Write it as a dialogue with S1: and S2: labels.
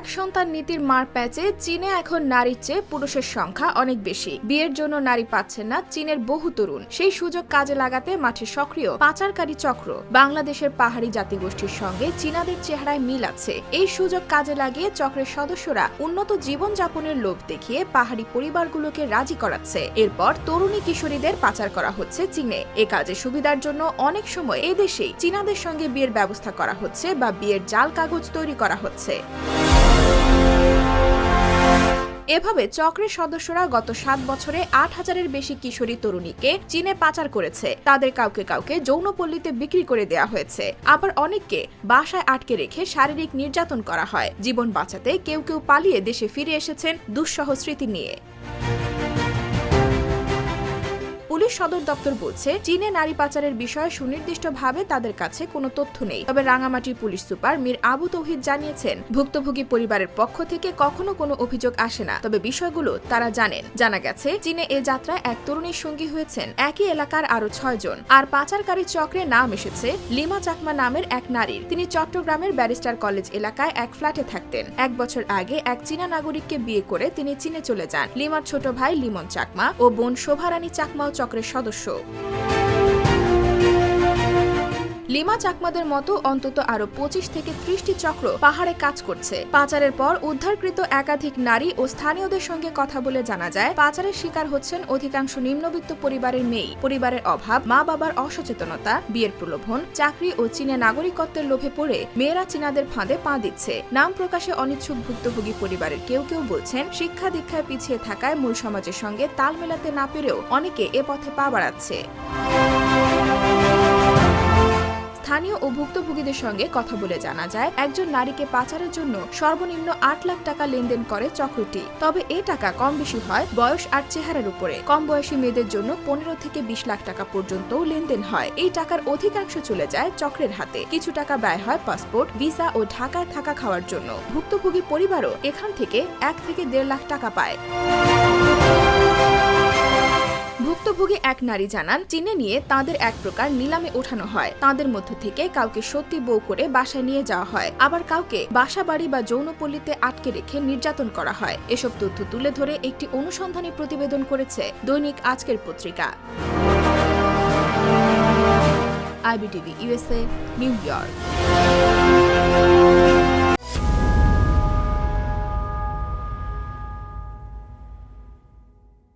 S1: এক সন্তান নীতির মার প্যাচে চীনে এখন নারীর চেয়ে পুরুষের সংখ্যা অনেক বেশি। বিয়ের জন্য নারী পাচ্ছেন না চীনের বহু তরুণ। সেই সুযোগ কাজে লাগাতে মাঠে সক্রিয় পাচারকারী চক্র। বাংলাদেশের পাহাড়ি জাতিগোষ্ঠীর সঙ্গে চীনাদের চেহারায় মিল আছে। এই সুযোগ কাজে লাগিয়ে চক্রের সদস্যরা উন্নত জীবনযাপনের লোভ দেখিয়ে পাহাড়ি পরিবারগুলোকে রাজি করাচ্ছে। এরপর তরুণী কিশোরীদের পাচার করা হচ্ছে চীনে। এ কাজে সুবিধার জন্য অনেক সময় এদেশেই চীনাদের সঙ্গে বিয়ের ব্যবস্থা করা হচ্ছে বা বিয়ের জাল কাগজ তৈরি করা হচ্ছে। এভাবে চক্রের সদস্যরা গত সাত বছরে আট হাজারের বেশি কিশোরী তরুণীকে চীনে পাচার করেছে। তাদের কাউকে কাউকে যৌনপল্লীতে বিক্রি করে দেয়া হয়েছে। আবার অনেককে বাসায় আটকে রেখে শারীরিক নির্যাতন করা হয়। জীবন বাঁচাতে কেউ কেউ পালিয়ে দেশে ফিরে এসেছেন দুঃসহ স্মৃতি নিয়ে। পুলিশ সদর দপ্তর বলছে, চীনে নারী পাচারের বিষয়ে সুনির্দিষ্টভাবে তাদের কাছে কোনো তথ্য নেই। তবে রাঙামাটির পুলিশ সুপার মীর আবু তৌহিদ জানিয়েছেন, ভুক্তভোগী পরিবারের পক্ষ থেকে কখনো কোনো অভিযোগ আসে না। তবে বিষয়গুলো তারা জানেন। জানা গেছে, চীনে এ যাত্রায় এক তরুণীর সঙ্গী হয়েছেন। একই এলাকার আরও ছয়জন আর পাচারকারী চক্রে নাম এসেছে লিমা চাকমা নামের এক নারীর। তিনি চট্টগ্রামের ব্যারিস্টার কলেজ এলাকায় এক ফ্ল্যাটে থাকতেন। এক বছর আগে এক চীনা নাগরিককে বিয়ে করে তিনি চীনে চলে যান। লিমার ছোট ভাই লিমন চাকমা ও বোন শোভারানী চাকমাও চক্রের সদস্য। লিমা চাকমাদের মতো অন্তত আরও পঁচিশ থেকে ত্রিশটি চক্র পাহাড়ে কাজ করছে। পাচারের পর উদ্ধারকৃত একাধিক নারী ও স্থানীয়দের সঙ্গে কথা বলে জানা যায়, পাচারের শিকার হচ্ছেন অধিকাংশ নিম্নবিত্ত পরিবারের মেয়ে। পরিবারের অভাব, মা বাবার অসচেতনতা, বিয়ের প্রলোভন, চাকরি ও চীনে নাগরিকত্বের লোভে পড়ে মেয়েরা চীনাদের ফাঁদে পা দিচ্ছে। নাম প্রকাশে অনিচ্ছুক ভুক্তভোগী পরিবারের কেউ কেউ বলছেন, শিক্ষা দীক্ষায় পিছিয়ে থাকায় মূল সমাজের সঙ্গে তাল মেলাতে না পেরেও অনেকে এ পথে পা বাড়াচ্ছে। স্থানীয় ও ভুক্তভোগীদের সঙ্গে কথা বলে জানা যায়, একজন নারীকে পাচারের জন্য সর্বনিম্ন আট লাখ টাকা লেনদেন করে চক্রটি। তবে এ টাকা কম বেশি হয় বয়স আর চেহারার উপরে। কম বয়সী মেয়েদের জন্য পনেরো থেকে বিশ লাখ টাকা পর্যন্তও লেনদেন হয়। এই টাকার অধিকাংশ চলে যায় চক্রের হাতে। কিছু টাকা ব্যয় হয় পাসপোর্ট, ভিসা ও ঢাকায় থাকা খাওয়ার জন্য। ভুক্তভোগী পরিবারও এখান থেকে এক থেকে দেড় লাখ টাকা পায়। ভুক্তভোগী এক নারী জানান, চিনে নিয়ে তাদের এক প্রকার নিলামে ওঠানো হয়। তাদের মধ্য থেকে কাউকে সত্যি বউ করে বাসায় নিয়ে যাওয়া হয়। আবার কাউকে বাসা বাড়ি বা যৌনপল্লীতে আটকে রেখে নির্যাতন করা হয়। এসব তথ্য তুলে ধরে একটি অনুসন্ধানী প্রতিবেদন করেছে দৈনিক আজকের পত্রিকা। IBTV USA New York.